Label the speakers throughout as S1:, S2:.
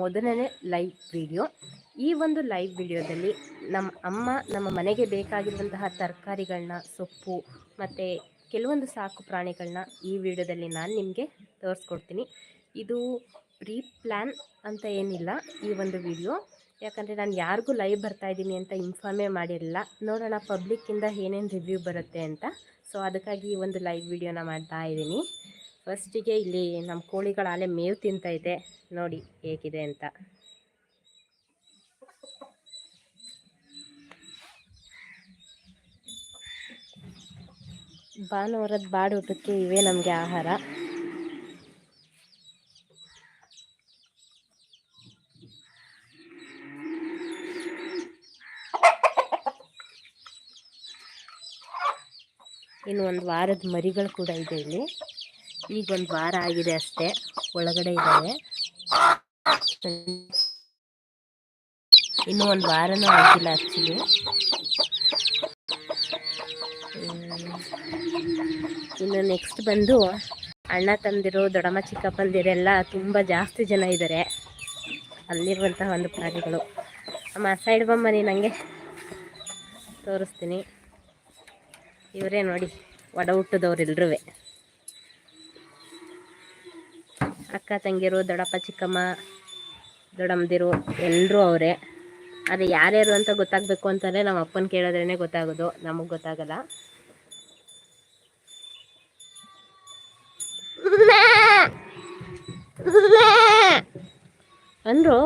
S1: ಮೊದಲನೇ live video ಈ ಒಂದು ಲೈವ್ ವಿಡಿಯೋದಲ್ಲಿ ನಮ್ಮ ಅಮ್ಮ ನಮ್ಮ ಮನೆಗೆ ಬೇಕಾಗಿರುವಂತಹ ತರಕಾರಿಗಳನ್ನ, ಸೊಪ್ಪು ಮತ್ತು ಕೆಲವೊಂದು ಸಾಕು ಪ್ರಾಣಿಗಳನ್ನ ಈ ವಿಡಿಯೋದಲ್ಲಿ ನಾನು ನಿಮಗೆ ತೋರಿಸ್ಕೊಡ್ತೀನಿ. ಇದು ಪ್ರೀ ಪ್ಲ್ಯಾನ್ ಅಂತ ಏನಿಲ್ಲ ಈ ಒಂದು ವಿಡಿಯೋ ಯಾಕಂದರೆ ನಾನು ಯಾರಿಗೂ ಲೈವ್ ಬರ್ತಾ ಇದ್ದೀನಿ ಅಂತ ಇನ್ಫಾರ್ಮೇ ಮಾಡಿರಲಿಲ್ಲ. ನೋಡೋಣ ಪಬ್ಲಿಕ್ಕಿಂದ ಏನೇನು ರಿವ್ಯೂ ಬರುತ್ತೆ ಅಂತ. ಸೊ ಅದಕ್ಕಾಗಿ ಈ ಒಂದು ಲೈವ್ ವಿಡಿಯೋನ ಮಾಡ್ತಾ ಇದ್ದೀನಿ. ಫಸ್ಟಿಗೆ ಇಲ್ಲಿ ನಮ್ಮ ಕೋಳಿಗಳ ಆಲೆ ಮೇವು ತಿಂತೈತೆ. ನೋಡಿ ಹೇಗಿದೆ ಅಂತ. ಭಾನುವಾರದ ಬಾಡೂಟಕ್ಕೆ ಇವೇ ನಮಗೆ ಆಹಾರ. ಇನ್ನು ಒಂದು ವಾರದ ಮರಿಗಳು ಕೂಡ ಇದೆ ಇಲ್ಲಿ. ಈಗ ಒಂದು ವಾರ ಆಗಿದೆ ಅಷ್ಟೇ. ಒಳಗಡೆ ಇದ್ದಾವೆ ಇನ್ನು ಒಂದು ವಾರನೂ ಆಗಿಲ್ಲ ಆ್ಯಕ್ಚುಲಿ ಇನ್ನು ನೆಕ್ಸ್ಟ್ ಬಂದು ಅಣ್ಣ ತಂದಿರು ದೊಡ್ಡಮ್ಮ ಚಿಕ್ಕಪ್ಪಂದಿರೆಲ್ಲ ತುಂಬ ಜಾಸ್ತಿ ಜನ ಇದ್ದಾರೆ ಅಲ್ಲಿರುವಂತಹ ಒಂದು ಪ್ರಾಣಿಗಳು. ಅಮ್ಮ ಸೈಡ್ ಬಮ್ಮ ನೀನು ನನಗೆ ತೋರಿಸ್ತೀನಿ. ಇವರೇ ನೋಡಿ ಒಡ ಹುಟ್ಟದವ್ರು ಅಕ್ಕ, ತಂಗಿರು, ದೊಡ್ಡಪ್ಪ, ಚಿಕ್ಕಮ್ಮ, ದೊಡ್ಡಮ್ಮದಿರು ಎಲ್ಲರೂ ಅವರೇ. ಅದು ಯಾರ್ಯಾರು ಅಂತ ಗೊತ್ತಾಗಬೇಕು ಅಂತಂದರೆ ನಮ್ಮ ಅಪ್ಪನ ಕೇಳಿದ್ರೇ ಗೊತ್ತಾಗೋದು. ನಮಗೆ ಗೊತ್ತಾಗಲ್ಲ. ಅಂದ್ರು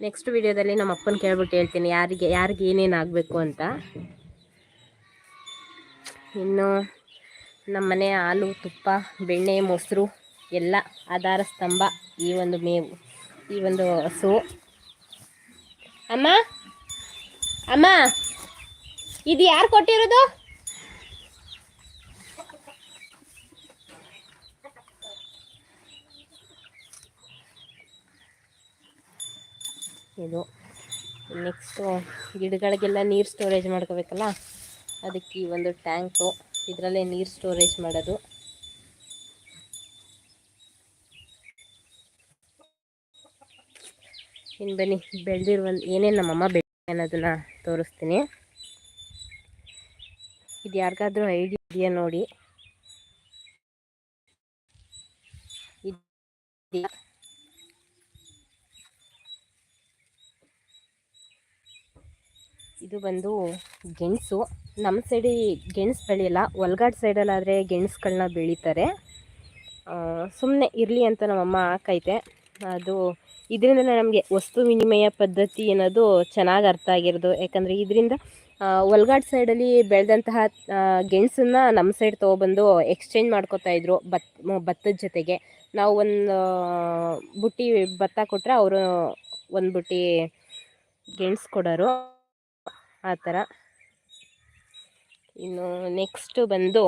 S1: ನೆಕ್ಸ್ಟ್ ವಿಡಿಯೋದಲ್ಲಿ ನಮ್ಮ ಅಪ್ಪನ ಕೇಳ್ಬಿಟ್ಟು ಹೇಳ್ತೀನಿ, ಯಾರಿಗೆ ಯಾರಿಗೆ ಏನೇನು ಆಗಬೇಕು ಅಂತ. ಇನ್ನು ನಮ್ಮ ಮನೆ ಹಾಲು, ತುಪ್ಪ, ಬೆಣ್ಣೆ, ಮೊಸರು ಎಲ್ಲ ಆಧಾರ ಸ್ತಂಭ ಈ ಒಂದು ಮೇವು, ಈ ಒಂದು ಹಸು. ಅಮ್ಮ ಅಮ್ಮ, ಇದು ಯಾರು ಕೊಟ್ಟಿರೋದು? ಇದು ನೆಕ್ಸ್ಟು ಗಿಡಗಳಿಗೆಲ್ಲ ನೀರು ಸ್ಟೋರೇಜ್ ಮಾಡ್ಕೋಬೇಕಲ್ಲ? ಅದಕ್ಕೆ ಈ ಒಂದು ಟ್ಯಾಂಕು ಇದರಲ್ಲೇ ನೀರು ಸ್ಟೋರೇಜ್ ಮಾಡೋದು. ಇನ್ನು ಬನ್ನಿ ಬೆಳೆದಿರುವ ಏನೇನು ನಮ್ಮಮ್ಮ ಬೆಳೆ ಅನ್ನೋದನ್ನ ತೋರಿಸ್ತೀನಿ. ಇದು ಯಾರಿಗಾದ್ರೂ ಐಡಿಯಾ ಇದೆಯಾ ನೋಡಿ. ಇದ್ಯಾ? ಇದು ಬಂದು ಗೆಣಸು. ನಮ್ಮ ಸೈಡಿ ಗೆಣಸು ಬೆಳೆಯಲ್ಲ ಒಳಗಾಡ್ ಸೈಡಲ್ಲಾದರೆ ಗೆಣಸುಗಳನ್ನ ಬೆಳೀತಾರೆ. ಸುಮ್ಮನೆ ಇರಲಿ ಅಂತ ನಮ್ಮಮ್ಮ ಹಾಕೈತೆ ಅದು ಇದರಿಂದ ನಮಗೆ ವಸ್ತು ವಿನಿಮಯ ಪದ್ಧತಿ ಅನ್ನೋದು ಚೆನ್ನಾಗಿ ಅರ್ಥ ಆಗಿರೋದು. ಯಾಕಂದರೆ ಇದರಿಂದ ಒಳಗಾಡ್ ಸೈಡಲ್ಲಿ ಬೆಳೆದಂತಹ ಗೆಣಸನ್ನ ನಮ್ಮ ಸೈಡ್ ತೊಗೊಬಂದು ಎಕ್ಸ್ಚೇಂಜ್ ಮಾಡ್ಕೋತಾ ಇದ್ರು ಭತ್ ಭತ್ತದ ಜೊತೆಗೆ. ನಾವು ಒಂದು ಬುಟ್ಟಿ, ಭತ್ತ ಕೊಟ್ಟರೆ ಅವರು ಒಂದು ಬುಟ್ಟಿ ಗೆಣಸು ಕೊಡೋರು. ಆ ಥರ. ಇನ್ನು ನೆಕ್ಸ್ಟು ಬಂದು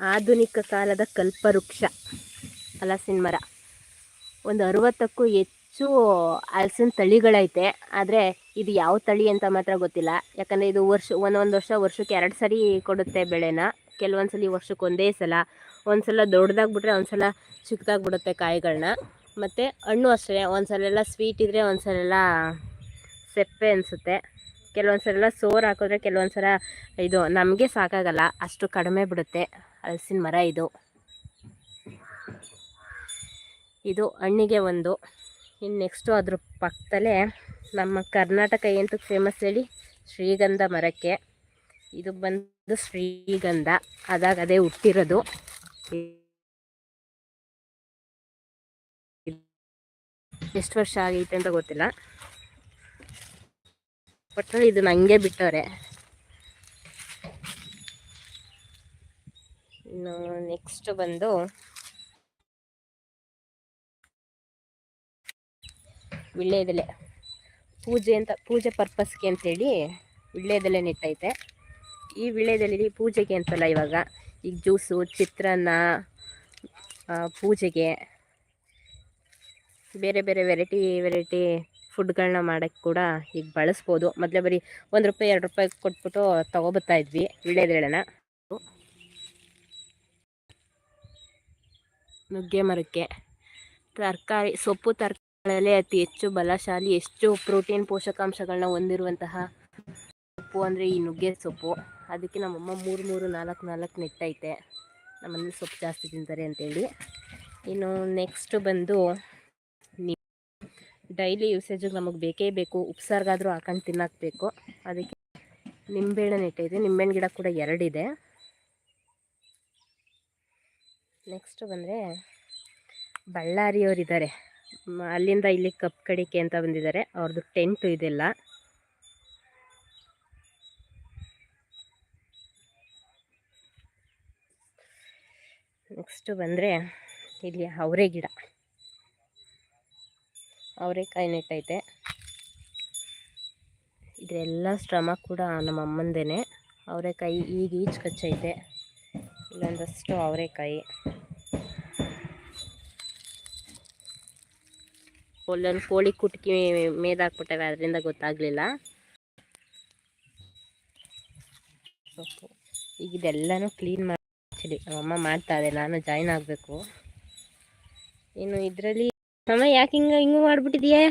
S1: ಆಧುನಿಕ ಕಾಲದ ಕಲ್ಪವೃಕ್ಷ, ಹಲಸಿನ ಮರ. ಒಂದು ಅರುವತ್ತಕ್ಕೂ ಹೆಚ್ಚು ಹಲಸಿನ ತಳಿಗಳೈತೆ. ಆದರೆ ಇದು ಯಾವ ತಳಿ ಅಂತ ಮಾತ್ರ ಗೊತ್ತಿಲ್ಲ. ಯಾಕಂದರೆ ಇದು ವರ್ಷ, ಒಂದೊಂದು ವರ್ಷ, ವರ್ಷಕ್ಕೆ ಎರಡು ಸರಿ ಕೊಡುತ್ತೆ ಬೆಳೆನ. ಕೆಲವೊಂದು ಸಲ ವರ್ಷಕ್ಕೆ ಒಂದೇ ಸಲ, ಒಂದು ಸಲ ದೊಡ್ಡದಾಗ್ಬಿಟ್ರೆ ಒಂದ್ಸಲ ಚಿಕ್ಕದಾಗ್ಬಿಡುತ್ತೆ ಕಾಯಿಗಳನ್ನ ಮತ್ತು ಹಣ್ಣು ಅಷ್ಟೇ, ಒಂದು ಸಲ ಎಲ್ಲ ಸ್ವೀಟ್ ಇದ್ದರೆ ಒಂದು ಸಲ ಎಲ್ಲ ಸೆಪ್ಪೆ ಅನಿಸುತ್ತೆ. ಕೆಲವೊಂದು ಸಲ ಎಲ್ಲ ಸೋರು ಹಾಕಿದ್ರೆ ಕೆಲವೊಂದು ಸಲ ಇದು ನಮಗೆ ಸಾಕಾಗಲ್ಲ, ಅಷ್ಟು ಕಡಿಮೆ ಬಿಡುತ್ತೆ ಹಲಸಿನ ಮರ ಇದು. ಇದು ಹಣ್ಣಿಗೆ ಒಂದು. ಇನ್ನು ನೆಕ್ಸ್ಟು ಅದ್ರ ಪಕ್ಕದಲ್ಲೇ ನಮ್ಮ ಕರ್ನಾಟಕ ಏನಕ್ಕೆ ಫೇಮಸ್ ಹೇಳಿ, ಶ್ರೀಗಂಧ ಮರಕ್ಕೆ. ಇದು ಬಂದು ಶ್ರೀಗಂಧ. ಅದಾಗ ಅದೇ ಹುಟ್ಟಿರೋದು. ಎಷ್ಟು ವರ್ಷ ಆಗೈತೆ ಅಂತ ಗೊತ್ತಿಲ್ಲ. ಒಟ್ಟಲ್ಲಿ ಇದು ನಂಗೆ ಬಿಟ್ಟವ್ರೆ. ಇನ್ನು ನೆಕ್ಸ್ಟ್ ಬಂದು ವಿಳ್ಳೆದೆಲೆ ಪೂಜೆ ಅಂತ, ಪೂಜೆ ಪರ್ಪಸ್ಗೆ ಅಂತೇಳಿ ವಿಳ್ಳೆದೆಲೆ ನೆಟ್ಟೈತೆ. ಈ ವಿಳೆದಲ್ಲಿ ಪೂಜೆಗೆ ಅಂತಲ್ಲ ಇವಾಗ. ಈಗ ಜ್ಯೂಸು, ಚಿತ್ರಾನ್ನ ಪೂಜೆಗೆ ಬೇರೆ ಬೇರೆ ವೆರೈಟಿ ವೆರೈಟಿ ಫುಡ್ಗಳನ್ನ ಮಾಡೋಕ್ಕೆ ಕೂಡ ಈಗ ಬಳಸ್ಬೋದು. ಮೊದಲೇ ಬರೀ ಒಂದು ರೂಪಾಯಿ, ಎರಡು ರೂಪಾಯಿ ಕೊಟ್ಬಿಟ್ಟು ತೊಗೊಬತ್ತಾ ಇದ್ವಿ ವಿಳ್ಯದೆಳೆನ ನುಗ್ಗೆ ಮರಕ್ಕೆ. ತರಕಾರಿ, ಸೊಪ್ಪು ತರಕಾರಿಗಳಲ್ಲೇ ಅತಿ ಹೆಚ್ಚು ಬಲಶಾಲಿ ಹೆಚ್ಚು ಪ್ರೋಟೀನ್ ಪೋಷಕಾಂಶಗಳನ್ನ ಹೊಂದಿರುವಂತಹ ಸೊಪ್ಪು ಅಂದರೆ ಈ ನುಗ್ಗೆ ಸೊಪ್ಪು. ಅದಕ್ಕೆ ನಮ್ಮಮ್ಮ ಮೂರು ಮೂರು, ನಾಲ್ಕು ನಾಲ್ಕು ನೆಟ್ಟೈತೆ. ನಮ್ಮಲ್ಲಿ ಸೊಪ್ಪು ಜಾಸ್ತಿ ತಿಂತಾರೆ ಅಂತೇಳಿ. ಇನ್ನು ನೆಕ್ಸ್ಟ್ ಬಂದು ಡೈಲಿ ಯೂಸೇಜಿಗೆ ನಮಗೆ ಬೇಕೇ ಬೇಕು. ಉಪ್ಸಾರ್ಗಾದರೂ ಹಾಕೊಂಡು ತಿನ್ನಾಕಬೇಕು. ಅದಕ್ಕೆ ನಿಂಬೆಹಣ್ಣು ನೆಟ್ಟೈತೆ. ನಿಂಬೆಹಣ್ಣು ಗಿಡ ಕೂಡ ಎರಡಿದೆ. ನೆಕ್ಸ್ಟ್ ಬಂದರೆ ಬಳ್ಳಾರಿಯವರಿದ್ದಾರೆ. ಅಲ್ಲಿಂದ ಇಲ್ಲಿ ಕಪ್ ಕಡಿಕೆ ಅಂತ ಬಂದಿದ್ದಾರೆ. ಅವ್ರದ್ದು ಟೆಂಟು ಇದೆಲ್ಲ. ನೆಕ್ಸ್ಟ್ ಬಂದರೆ ಇಲ್ಲಿ ಅವರೆ ಗಿಡ. ಅವರೆಕಾಯಿ ನೆಟ್ಟೈತೆ. ಇದೆಲ್ಲ ಶ್ರಮ ಕೂಡ ನಮ್ಮ ಅಮ್ಮಂದೇ ಅವರೆಕಾಯಿ ಈಗ ಈಚ್ ಕಚ್ಚೈತೆ. ಇಲ್ಲೊಂದಷ್ಟು ಅವರೆಕಾಯಿ ಒಲ್ಲೊಂದು ಕೋಳಿ ಕುಟ್ಕಿ ಮೇದಾಕ್ಬಿಟ್ಟವೆ, ಅದರಿಂದ ಗೊತ್ತಾಗಲಿಲ್ಲ. ಈಗ ಇದೆಲ್ಲನೂ ಕ್ಲೀನ್ ಮಾಡಿ ಆ್ಯಕ್ಚುಲಿ ನಮ್ಮಮ್ಮ ಮಾಡ್ತಾ ಇದೆ ನಾನು ಜಾಯ್ನ್ ಆಗಬೇಕು. ಇನ್ನು ಇದರಲ್ಲಿ ಅಮ್ಮ ಯಾಕೆ ಹಿಂಗೆ ಹಿಂಗೆ ಮಾಡಿಬಿಟ್ಟಿದೆಯಾ?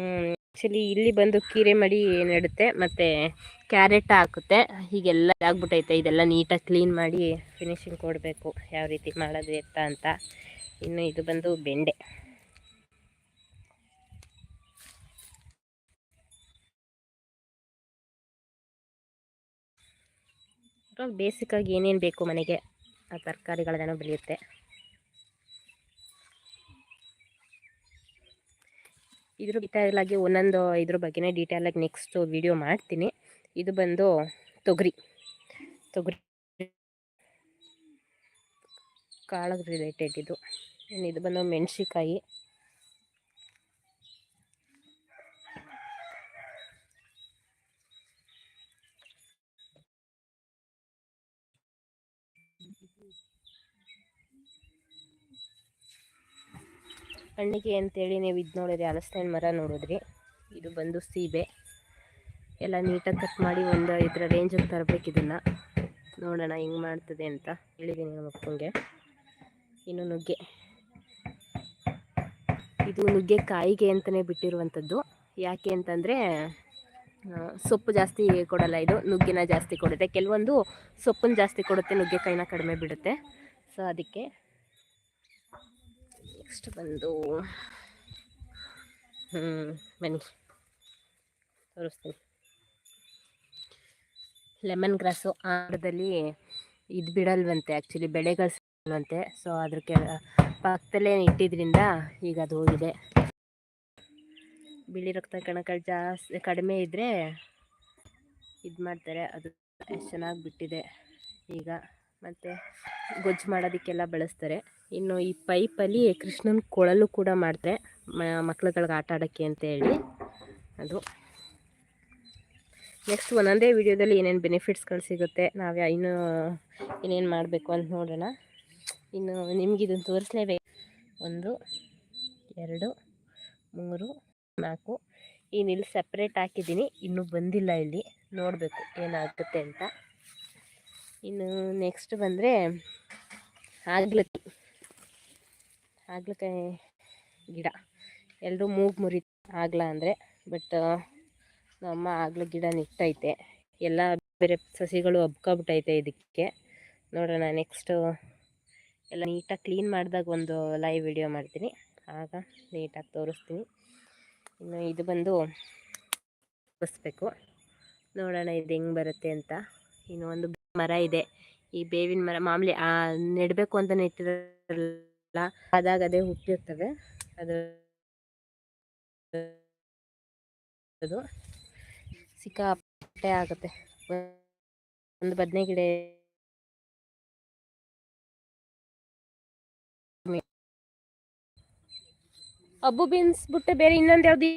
S1: ಆ್ಯಕ್ಚುಲಿ ಇಲ್ಲಿ ಬಂದು ಕೀರೆ ಮಡಿ ನೆಡುತ್ತೆ, ಮತ್ತು ಕ್ಯಾರೆಟ್ ಹಾಕುತ್ತೆ. ಹೀಗೆಲ್ಲ ಆಗ್ಬಿಟ್ಟೈತೆ ಇದೆಲ್ಲ ನೀಟಾಗಿ ಕ್ಲೀನ್ ಮಾಡಿ ಫಿನಿಶಿಂಗ್ ಕೊಡಬೇಕು, ಯಾವ ರೀತಿ ಮಾಡೋದು ಎತ್ತ ಅಂತ. ಇನ್ನು ಇದು ಬಂದು ಬೆಂಡೆ. ಬೇಸಿಕ್ಕಾಗಿ ಏನೇನು ಬೇಕು ಮನೆಗೆ? ಆ ತರಕಾರಿಗಳನ್ನೆಲ್ಲ ಬೆಳೆಯುತ್ತೆ. ಇದ್ರ ಆಗಿ ಒಂದೊಂದು, ಇದ್ರ ಬಗ್ಗೆನೇ ಆಗಿ ನೆಕ್ಸ್ಟು ವಿಡಿಯೋ ಮಾಡ್ತೀನಿ. ಇದು ಬಂದು ತೊಗರಿ. ತೊಗರಿ ಕಾಳಗೆ ರಿಲೇಟೆಡ್ ಇದು. ಇನ್ನು ಇದು ಬಂದು ಮೆಣಸಿಕಾಯಿ ಹಣ್ಣಿಗೆ ಅಂತೇಳಿ ನೀವು ಇದು ನೋಡಿದ್ರಿ ಹಲಸಿನ ಮರ ನೋಡಿದ್ರಿ. ಇದು ಬಂದು ಸೀಬೆ. ಎಲ್ಲ ನೀಟಾಗಿ ಕಟ್ ಮಾಡಿ ಒಂದು ಇದರ ರೇಂಜಿಗೆ ತರಬೇಕು ಇದನ್ನು. ನೋಡೋಣ ಹೆಂಗೆ ಮಾಡ್ತದೆ ಅಂತ ಹೇಳಿದ್ದೀನಿ ನಮ್ಮ ಅಪ್ಪಂಗೆ. ಇನ್ನು ನುಗ್ಗೆ. ಇದು ನುಗ್ಗೆ ಕಾಯಿಗೆ ಅಂತಲೇ ಬಿಟ್ಟಿರುವಂಥದ್ದು ಯಾಕೆ ಅಂತಂದರೆ ಸೊಪ್ಪು ಜಾಸ್ತಿ ಕೊಡಲ್ಲ ಇದು, ನುಗ್ಗಿನ ಜಾಸ್ತಿ ಕೊಡುತ್ತೆ. ಕೆಲವೊಂದು ಸೊಪ್ಪನ್ನು ಜಾಸ್ತಿ ಕೊಡುತ್ತೆ ನುಗ್ಗೆಕಾಯಿನ ಕಡಿಮೆ ಬಿಡುತ್ತೆ. ಸೊ ಅದಕ್ಕೆ ನೆಕ್ಸ್ಟ್ ಬಂದು ಹ್ಞೂ ಬನ್ನಿ. ತೋರಿಸ್ತೀನಿ. ಲೆಮನ್ ಗ್ರಾಸು ಆಹಾರದಲ್ಲಿ ಇದು ಬಿಡಲ್ವಂತೆ ಆ್ಯಕ್ಚುಲಿ ಬೆಳೆಗಳು ಸಿಗಲ್ವಂತೆ. ಸೊ ಅದ್ರ ಕೆ ಪಕ್ಕದಲ್ಲೇ ಇಟ್ಟಿದ್ರಿಂದ ಈಗ ಅದು ಹೋಗಿದೆ. ಬಿಳಿ ರಕ್ತ ಕಣಗಳು ಜಾಸ್ತಿ ಕಡಿಮೆ ಇದ್ದರೆ ಇದು ಮಾಡ್ತಾರೆ. ಅದು ಎಷ್ಟು ಚೆನ್ನಾಗಿ ಬಿಟ್ಟಿದೆ ಈಗ. ಮತ್ತು ಗೊಜ್ಜು ಮಾಡೋದಕ್ಕೆಲ್ಲ ಬಳಸ್ತಾರೆ. ಇನ್ನು ಈ ಪೈಪಲ್ಲಿ ಕೃಷ್ಣನ ಕೊಳಲು ಕೂಡ ಮಾಡ್ತಾರೆ ಮಕ್ಳುಗಳಿಗೆ ಆಟ ಆಡೋಕ್ಕೆ ಅಂತ ಹೇಳಿ ಅದು. ನೆಕ್ಸ್ಟ್ ಒಂದೊಂದೇ ವಿಡಿಯೋದಲ್ಲಿ ಏನೇನು ಬೆನಿಫಿಟ್ಸ್ಗಳು ಸಿಗುತ್ತೆ, ನಾವು ಇನ್ನೂ ಏನೇನು ಮಾಡಬೇಕು ಅಂತ ನೋಡೋಣ. ಇನ್ನು ನಿಮ್ಗೆ ಇದನ್ನು ತೋರಿಸ್ಲೇಬೇಕು. ಒಂದು, ಎರಡು, ಮೂರು ನಾಲ್ಕು. ಇನ್ನು ಇಲ್ಲಿ ಸಪ್ರೇಟ್ ಹಾಕಿದ್ದೀನಿ. ಇನ್ನೂ ಬಂದಿಲ್ಲ ಇಲ್ಲಿ. ನೋಡಬೇಕು ಏನಾಗುತ್ತೆ ಅಂತ. ಇನ್ನು ನೆಕ್ಸ್ಟ್ ಬಂದರೆ ಹಾಗಲಕ್ಕಿ. ಹಾಗಲಕಾಯಿ ಗಿಡ. ಎಲ್ಲರೂ ಮೂಗು ಮುರಿ ಆಗ್ಲ ಅಂದರೆ ಬಟ್ ನಮ್ಮ ಆಗ್ಲ ಗಿಡ ನಿಟ್ಟೈತೆ. ಎಲ್ಲ ಬೇರೆ ಸಸಿಗಳು ಹಬ್ಕೊಬಿಟ್ಟೈತೆ ಇದಕ್ಕೆ. ನೋಡೋಣ ನೆಕ್ಸ್ಟು ಎಲ್ಲ ನೀಟಾಗಿ ಕ್ಲೀನ್ ಮಾಡಿದಾಗ ಒಂದು ಲೈವ್ ವಿಡಿಯೋ ಮಾಡ್ತೀನಿ. ಆಗ ನೀಟಾಗಿ ತೋರಿಸ್ತೀನಿ. ಇನ್ನು ಇದು ಬಂದು ಬಸ್ಬೇಕು ನೋಡೋಣ ಇದು ಹೆಂಗೆ ಬರುತ್ತೆ ಅಂತ. ಇನ್ನು ಒಂದು ಮರ ಇದೆ. ಈ ಬೇವಿನ ಮರ ಮಾಮೂಲಿ ನೆಡಬೇಕು ಅಂತ ನೆಟ್ಟಿರಲ್ಲ ಆದಾಗ ಅದೇ ಹುಟ್ಟಿರ್ತವೆ. ಅದು ಅದು ಸಿಕ್ಕಾಪಟ್ಟೆ ಆಗುತ್ತೆ. ಒಂದು ಬದನೆ ಗಿಡ ಅಬ್ಬು ಬೀನ್ಸ್ ಬಿಟ್ಟು ಬೇರೆ ಇನ್ನೊಂದು ಯಾವ್ದು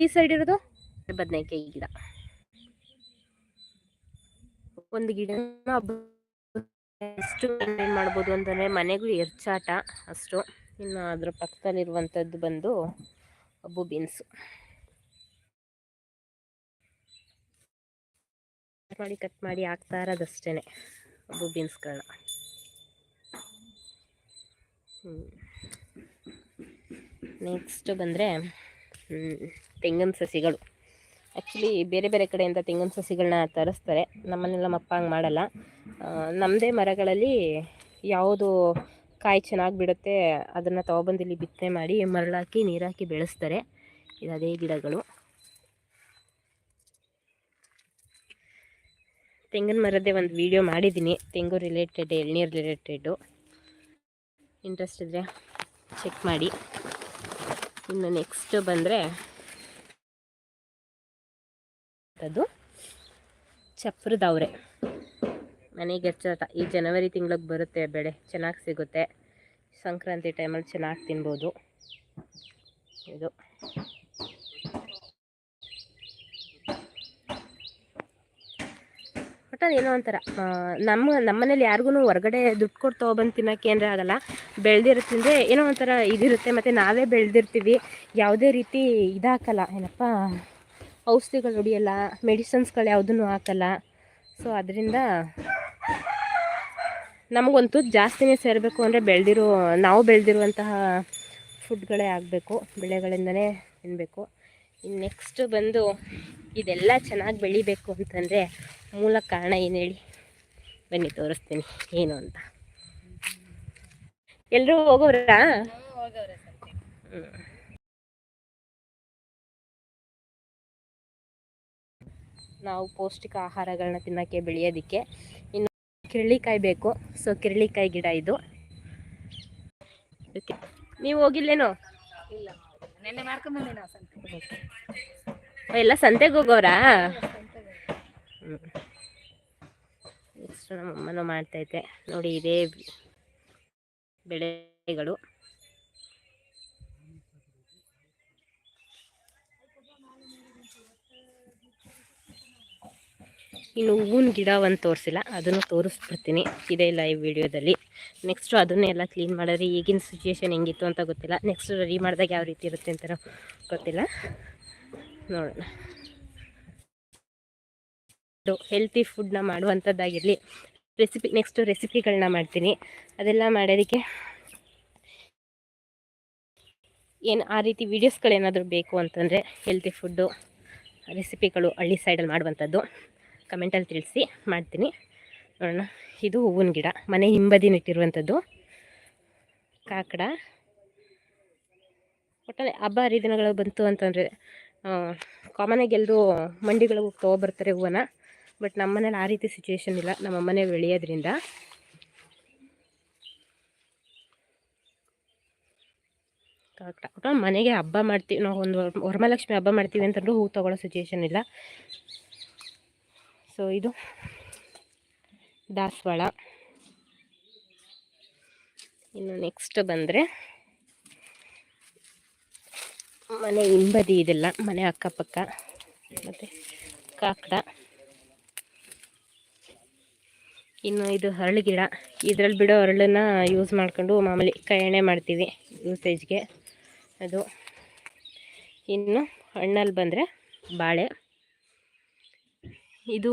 S1: ಈ ಸೈಡ್ ಇರೋದು? ಬದನೆಕಾಯಿ ಗಿಡ. ಒಂದು ಗಿಡ ಎಷ್ಟು ಏನು ಮಾಡ್ಬೋದು ಅಂತಂದರೆ ಮನೆಗೂ ಎರ್ಚಾಟ ಅಷ್ಟು. ಇನ್ನು ಅದ್ರ ಪಕ್ಕದಲ್ಲಿರುವಂಥದ್ದು ಬಂದು ಅಬ್ಬು ಬೀನ್ಸ್. ಕಟ್ ಮಾಡಿ ಕಟ್ ಮಾಡಿ ಹಾಕ್ತಾ ಇರೋದಷ್ಟೇನೆ ಅಬ್ಬು ಬೀನ್ಸ್ಗಳನ್ನ. ನೆಕ್ಸ್ಟ್ ಬಂದರೆ ತೆಂಗಿನ ಸಸಿಗಳು. ಆ್ಯಕ್ಚುಲಿ ಬೇರೆ ಬೇರೆ ಕಡೆಯಿಂದ ತೆಂಗಿನ ಸಸಿಗಳನ್ನ ತರಿಸ್ತಾರೆ. ನಮ್ಮನ್ನೆಲ್ಲ ಮಪ್ಪ ಹಂಗೆ ಮಾಡಲ್ಲ. ನಮ್ಮದೇ ಮರಗಳಲ್ಲಿ ಯಾವುದು ಕಾಯಿ ಚೆನ್ನಾಗಿ ಬಿಡುತ್ತೆ ಅದನ್ನು ತೊಗೊಬಂದು ಇಲ್ಲಿ ಬಿತ್ತನೆ ಮಾಡಿ ಮರಳಾಕಿ, ನೀರಾಕಿ ಬೆಳೆಸ್ತಾರೆ. ಇದು ಅದೇ ಗಿಡಗಳು. ತೆಂಗಿನ ಮರದ್ದೇ ಒಂದು ವಿಡಿಯೋ ಮಾಡಿದ್ದೀನಿ ತೆಂಗು ರಿಲೇಟೆಡ್ ಎಳ್ನೀರು ರಿಲೇಟೆಡು ಇಂಟ್ರೆಸ್ಟ್ ಇದ್ದರೆ ಚೆಕ್ ಮಾಡಿ. ಇನ್ನು ನೆಕ್ಸ್ಟ್ ಬಂದರೆ ಅದು ಚಪ್ರದವ್ರೆ ಮನೆಗೆ ಈ ಜನವರಿ ತಿಂಗಳಿಗೆ ಬರುತ್ತೆ ಬೆಳೆ, ಚೆನ್ನಾಗಿ ಸಿಗುತ್ತೆ. ಸಂಕ್ರಾಂತಿ ಟೈಮಲ್ಲಿ ಚೆನ್ನಾಗಿ ತಿನ್ಬೋದು. ಇದು. ಒಟ್ಟು ಏನೋ ಒಂಥರ ನಮ್ಮ, ನಮ್ಮನೇಲಿ ಯಾರಿಗೂ ಹೊರಗಡೆ ದುಡ್ಡು ಕೊಟ್ಟು ತೊಗೊಬಂದು ತಿನ್ನೋಕ್ಕೆ ಅಂದರೆ ಆಗಲ್ಲ. ಬೆಳೆದಿರೋ ಏನೋ ಒಂಥರ ಇದಿರುತ್ತೆ, ಮತ್ತು ನಾವೇ ಬೆಳೆದಿರ್ತೀವಿ. ಯಾವುದೇ ರೀತಿ ಇದಾಕಲ್ಲ, ಏನಪ್ಪ, ಔಷಧಿಗಳು ಹೊಡಿಯಲ್ಲ, ಮೆಡಿಸನ್ಸ್ಗಳು ಯಾವುದೂ ಹಾಕಲ್ಲ. ಸೊ ಅದರಿಂದ ನಮಗಂತೂ ಜಾಸ್ತಿನೇ ಸೇರಬೇಕು ಅಂದರೆ ಬೆಳೆದಿರೋ, ನಾವು ಬೆಳೆದಿರುವಂತಹ ಫುಡ್ಗಳೇ ಆಗಬೇಕು, ಬೆಳೆಗಳಿಂದನೇ ತಿನ್ನಬೇಕು ಇನ್ನು ನೆಕ್ಸ್ಟ್ ಬಂದು ಇದೆಲ್ಲ ಚೆನ್ನಾಗಿ ಬೆಳಿಬೇಕು ಅಂತಂದರೆ ಮೂಲ ಕಾರಣ ಏನು ಹೇಳಿ ಬನ್ನಿ ತೋರಿಸ್ತೀನಿ. ಏನು ಅಂತ. ಎಲ್ಲರೂ ಹೋಗೋರಾ ನಾವು ಪೌಷ್ಟಿಕ ಆಹಾರಗಳನ್ನ ತಿನ್ನೋಕ್ಕೆ ಬೆಳೆಯೋದಕ್ಕೆ ಇನ್ನು ಕಿರಳಿಕಾಯಿ ಬೇಕು. ಸೊ ಕಿರಳಿಕಾಯಿ ಗಿಡ ಇದು. ನೀವು ಹೋಗಿಲ್ಲೇನೋ? ಇಲ್ಲ ನೆನ್ನೆ ಎಲ್ಲ ಸಂತೆಗೆ ಹೋಗೋರಾ? ನೆಕ್ಸ್ಟ್ ಮಾಡ್ತಾ ಮಾಡ್ತೈತೆ. ನೋಡಿ ಇದೇ ಬೆಳೆಗಳು. ಇನ್ನು ಹೂವಿನ ಗಿಡ ಒಂದು ತೋರಿಸಿಲ್ಲ. ಅದನ್ನು ತೋರಿಸ್ಬಿಡ್ತೀನಿ ಇದೇ ಲೈವ್ ವಿಡಿಯೋದಲ್ಲಿ. ನೆಕ್ಸ್ಟು ಅದನ್ನೆಲ್ಲ ಕ್ಲೀನ್ ಮಾಡಿದ್ರೆ ಈಗಿನ ಸಿಚುಯೇಷನ್ ಹೆಂಗಿತ್ತು ಅಂತ ಗೊತ್ತಿಲ್ಲ. ನೆಕ್ಸ್ಟ್ ರೆಡಿ ಮಾಡಿದಾಗ ಯಾವ ರೀತಿ ಇರುತ್ತೆ ಅಂತ ಗೊತ್ತಿಲ್ಲ. ನೋಡೋಣ. ಹೆಲ್ತಿ ಫುಡ್ನ ಮಾಡುವಂಥದ್ದಾಗಿರಲಿ ರೆಸಿಪಿ ನೆಕ್ಸ್ಟು ರೆಸಿಪಿಗಳನ್ನ ಮಾಡ್ತೀನಿ. ಅದೆಲ್ಲ ಮಾಡೋದಕ್ಕೆ ಏನು ಆ ರೀತಿ ವೀಡಿಯೋಸ್ಗಳೇನಾದರೂ ಬೇಕು ಅಂತಂದರೆ ಹೆಲ್ತಿ ಫುಡ್ಡು ರೆಸಿಪಿಗಳು ಹಳ್ಳಿ ಸೈಡಲ್ಲಿ ಮಾಡುವಂಥದ್ದು ಕಮೆಂಟಲ್ಲಿ ತಿಳಿಸಿ, ಮಾಡ್ತೀನಿ. ನೋಡೋಣ. ಇದು ಹೂವಿನ ಗಿಡ. ಮನೆ ಹಿಂಬದಿ ನೆಟ್ಟಿರುವಂಥದ್ದು ಕಾಕಡ. ಒಟ್ಟಲ್ಲಿ ಹಬ್ಬ ಹರಿದಿನಗಳು ಬಂತು ಅಂತಂದರೆ ಕಾಮನಾಗಿ ಎಲ್ಲರೂ ಮಂಡಿಗಳಿಗೆ ಹೋಗಿ ತೊಗೊಬರ್ತಾರೆ ಹೂವನ್ನ ಬಟ್ ನಮ್ಮ ಮನೇಲಿ ಆ ರೀತಿ ಸಿಚುವೇಶನ್ ಇಲ್ಲ. ನಮ್ಮ ಮನೆ ಬೆಳೆಯೋದ್ರಿಂದ. ಕರೆಕ್ಟ್ ಮನೆಗೆ ಹಬ್ಬ ಮಾಡ್ತೀವಿ. ನಾವು ಒಂದು ವರಮಹಾಲಕ್ಷ್ಮಿ ಹಬ್ಬ ಮಾಡ್ತೀವಿ ಅಂತಂದ್ರೂ ಹೂ ತೊಗೊಳ್ಳೋ ಸಿಚುವೇಶನ್ ಇಲ್ಲ. ಸೊ ಇದು ದಾಸವಾಳ. ಇನ್ನು ನೆಕ್ಸ್ಟ್ ಬಂದರೆ ಮನೆ ಹಿಂಬದಿ ಇದೆಲ್ಲ, ಮನೆ ಅಕ್ಕಪಕ್ಕ, ಮತ್ತು ಕಾಕಡ. ಇನ್ನು ಇದು ಹರಳು ಗಿಡ, ಇದ್ರಲ್ಲಿ ಬಿಡೋ ಹರಳನ್ನ ಯೂಸ್ ಮಾಡ್ಕೊಂಡು ಮಾಮೂಲಿ ಕೈ ಎಣ್ಣೆ ಮಾಡ್ತೀವಿ ಯೂಸೇಜ್ಗೆ ಅದು ಇನ್ನು ಹಣ್ಣಲ್ಲಿ ಬಂದರೆ ಬಾಳೆ. ಇದು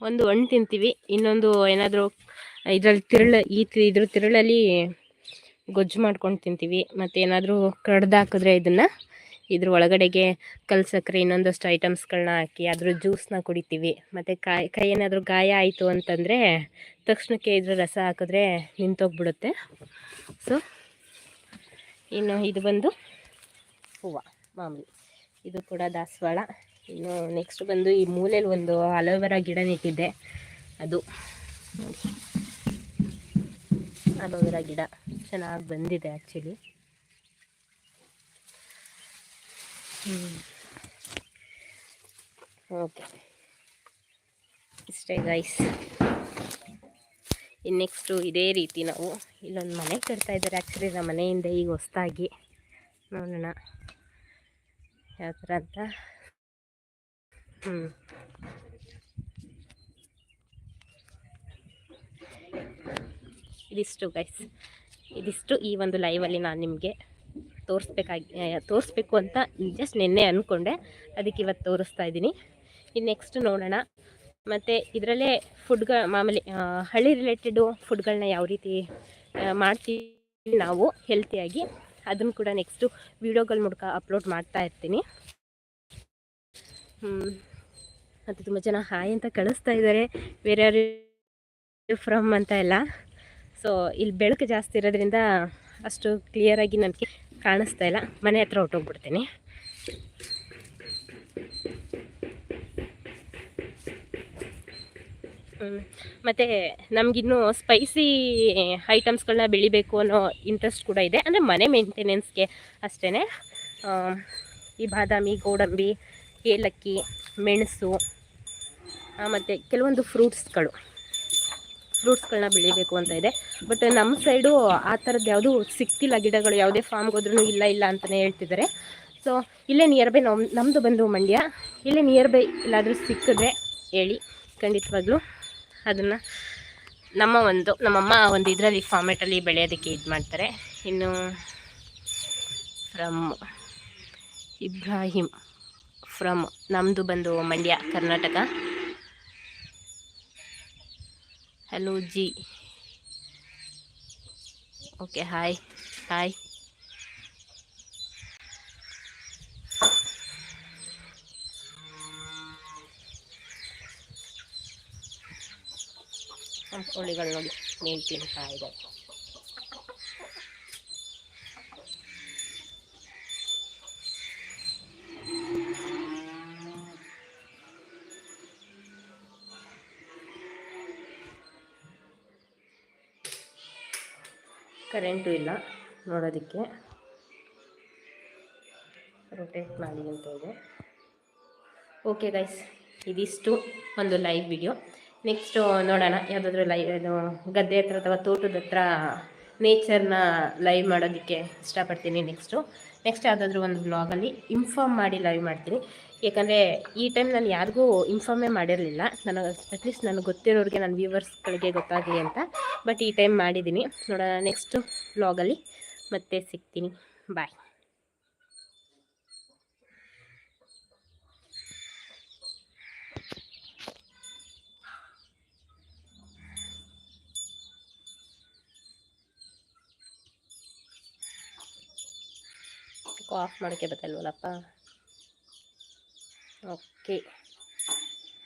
S1: ಒಂದು ಹಣ್ಣು ತಿಂತೀವಿ, ಇನ್ನೊಂದು ಏನಾದರೂ ಇದರಲ್ಲಿ ತಿರುಳು, ಈ ಇದ್ರ ತಿರುಳಲ್ಲಿ ಗೊಜ್ಜು ಮಾಡ್ಕೊಂಡು ತಿಂತೀವಿ. ಮತ್ತು ಏನಾದರೂ ಕಡ್ದು ಹಾಕಿದ್ರೆ ಇದನ್ನು ಇದ್ರ ಒಳಗಡೆಗೆ ಕಲ್ ಸಕ್ಕರೆ ಇನ್ನೊಂದಷ್ಟು ಐಟಮ್ಸ್ಗಳನ್ನ ಹಾಕಿ ಅದ್ರ ಜ್ಯೂಸನ್ನ ಕುಡಿತೀವಿ. ಮತ್ತು ಕಾಯಿ, ಕೈ ಏನಾದರೂ ಗಾಯ ಆಯಿತು ಅಂತಂದರೆ ತಕ್ಷಣಕ್ಕೆ ಇದ್ರ ರಸ ಹಾಕಿದ್ರೆ ನಿಂತೋಗ್ಬಿಡುತ್ತೆ. ಸೊ ಇನ್ನು ಇದು ಬಂದು ಹೂವು, ಮಾಮೂಲಿ. ಇದು ಕೂಡ ದಾಸವಾಳ. ಇನ್ನು ನೆಕ್ಸ್ಟ್ ಬಂದು ಈ ಮೂಲೆಯಲ್ಲಿ ಒಂದು ಅಲೋವೆರಾ ಗಿಡ ನೆಟ್ಟಿದ್ದೆ. ಅದು. ಅಲೋವೆರಾ ಗಿಡ ಚೆನ್ನಾಗಿ ಬಂದಿದೆ ಆ್ಯಕ್ಚುಲಿ ಓಕೆ ಇಷ್ಟೇ ಗೈಸ್ ಇನ್ನು ನೆಕ್ಸ್ಟು ಇದೇ ರೀತಿ ನಾವು ಇಲ್ಲೊಂದು ಮನೆ ಕಟ್ತಾ ಇದ್ದಾರೆ ಆ್ಯಕ್ಚುಲಿ ನಮ್ಮ ಮನೆಯಿಂದ ಈಗ ಹೊಸ್ದಾಗಿ. ನೋಡೋಣ. ಯಾವ ಥರ ಅಂತ? ಹ್ಞೂ ಇದಿಷ್ಟು ಗೈಸ್ ಇದಿಷ್ಟು ಈ ಒಂದು ಲೈವಲ್ಲಿ ನಾನು ನಿಮಗೆ ತೋರಿಸ್ಬೇಕಾಗಿ ತೋರಿಸ್ಬೇಕು ಅಂತ ಜಸ್ಟ್ ನಿನ್ನೆ ಅಂದ್ಕೊಂಡೆ ಅದಕ್ಕೆ ಇವತ್ತು ತೋರಿಸ್ತಾ ಇದ್ದೀನಿ. ಇನ್ನು ನೆಕ್ಸ್ಟ್ ನೋಡೋಣ. ಮತ್ತು ಇದರಲ್ಲೇ ಫುಡ್ಗ ಮಾಮೂಲಿ ಹಳ್ಳಿ ರಿಲೇಟೆಡು ಫುಡ್ಗಳನ್ನ ಯಾವ ರೀತಿ ಮಾಡ್ತೀವಿ ನಾವು ಹೆಲ್ತಿಯಾಗಿ ಅದನ್ನು ಕೂಡ ನೆಕ್ಸ್ಟು ವೀಡಿಯೋಗಳ ಮೂಲಕ ಅಪ್ಲೋಡ್ ಮಾಡ್ತಾ ಇರ್ತೀನಿ. ಮತ್ತು ತುಂಬ ಜನ ಹಾಯ್ ಅಂತ ಕಳಿಸ್ತಾ ಇದ್ದಾರೆ ಬೇರೆ ಫ್ರಮ್ ಅಂತ ಎಲ್ಲ. ಸೊ ಇಲ್ಲಿ ಬೆಳಕು ಜಾಸ್ತಿ ಇರೋದ್ರಿಂದ ಅಷ್ಟು ಕ್ಲಿಯರಾಗಿ ನನಗೆ ಕಾಣಿಸ್ತಾ ಇಲ್ಲ. ಮನೆ ಹತ್ರ ಹೊಟ್ಟೋಗ್ಬಿಡ್ತೀನಿ ಮತ್ತು ನಮಗಿನ್ನೂ ಸ್ಪೈಸಿ ಐಟಮ್ಸ್ಗಳನ್ನ ಬೆಳಿಬೇಕು ಅನ್ನೋ ಇಂಟ್ರೆಸ್ಟ್ ಕೂಡ ಇದೆ. ಅಂದರೆ ಮನೆ ಮೇಂಟೆನೆನ್ಸ್ಗೆ ಅಷ್ಟೇ ಈ ಬಾದಾಮಿ, ಗೋಡಂಬಿ, ಏಲಕ್ಕಿ, ಮೆಣಸು ಮತ್ತು ಕೆಲವೊಂದು ಫ್ರೂಟ್ಸ್ಗಳು ಫ್ರೂಟ್ಸ್ಗಳನ್ನ ಬೆಳಿಬೇಕು ಅಂತ ಇದೆ. ಬಟ್ ನಮ್ಮ ಸೈಡು ಆ ಥರದ್ದು ಯಾವುದೂ ಸಿಕ್ತಿಲ್ಲ ಗಿಡಗಳು. ಯಾವುದೇ ಫಾರ್ಮ್ಗೆ ಹೋದ್ರೂ ಇಲ್ಲ ಇಲ್ಲ ಅಂತಲೇ ಹೇಳ್ತಿದ್ದಾರೆ ಸೊ ಇಲ್ಲೇ ನಿಯರ್ ಬೈ ನಮ್ಮ ನಮ್ಮದು ಬಂದು ಮಂಡ್ಯ. ಇಲ್ಲೇ ನಿಯರ್ ಬೈ ಎಲ್ಲಾದರೂ ಸಿಕ್ಕಿದ್ರೆ ಹೇಳಿ. ಖಂಡಿತವಾಗ್ಲೂ ಅದನ್ನು ನಮ್ಮ ಒಂದು, ನಮ್ಮಮ್ಮ ಒಂದು ಇದರಲ್ಲಿ ಫಾರ್ಮೆಟಲ್ಲಿ ಬೆಳೆಯೋದಕ್ಕೆ ಇದು ಮಾಡ್ತಾರೆ. ಇನ್ನು ಫ್ರಮ್ ಇಬ್ರಾಹಿಂ ಫ್ರಮ್ ನಮ್ಮದು ಬಂದು Mandya, Karnataka. Hello ji okay hi hi ನಮ್ಮ ಕೋಳಿಗಳು ನೋಡಿ ಮೇಲ್ ಕರೆಂಟು ಇಲ್ಲ ನೋಡೋದಕ್ಕೆ. ರೊಟೇಟ್ ಮಾಡಿ ಅಂತ ಇದೆ. ಓಕೆ ಗೈಸ್ ಇದಿಷ್ಟು ಒಂದು ಲೈವ್ ವಿಡಿಯೋ ನೆಕ್ಸ್ಟು ನೋಡೋಣ, ಯಾವುದಾದ್ರೂ ಲೈವ್ ಇದು ಗದ್ದೆ ಹತ್ರ ಅಥವಾ ತೋಟದ ಹತ್ರ ನೇಚರ್ನ ಲೈವ್ ಮಾಡೋದಕ್ಕೆ ಇಷ್ಟಪಡ್ತೀನಿ ನೆಕ್ಸ್ಟು. ನೆಕ್ಸ್ಟ್ ಯಾವುದಾದ್ರೂ ಒಂದು ಬ್ಲಾಗಲ್ಲಿ ಇನ್ಫಾರ್ಮ್ ಮಾಡಿ ಲೈವ್ ಮಾಡ್ತೀನಿ. ಯಾಕಂದರೆ ಈ ಟೈಮ್ ನಾನು ಯಾರಿಗೂ ಇನ್ಫಾರ್ಮೇ ಮಾಡಿರಲಿಲ್ಲ. ನನಗೆ ಅಟ್ಲೀಸ್ಟ್ ನನಗೆ ಗೊತ್ತಿರೋರಿಗೆ ನನ್ನ ವ್ಯೂವರ್ಸ್ಗಳಿಗೆ ಗೊತ್ತಾಗಲಿ ಅಂತ. ಬಟ್ ಈ ಟೈಮ್ ಮಾಡಿದ್ದೀನಿ. ನೋಡೋಣ ನೆಕ್ಸ್ಟು ಬ್ಲಾಗಲ್ಲಿ ಮತ್ತೆ ಸಿಗ್ತೀನಿ. ಬಾಯ್. Of ಮಾಡ್ಕೋಬೇಕಲ್ವಲ್ಲಪ್ಪ okay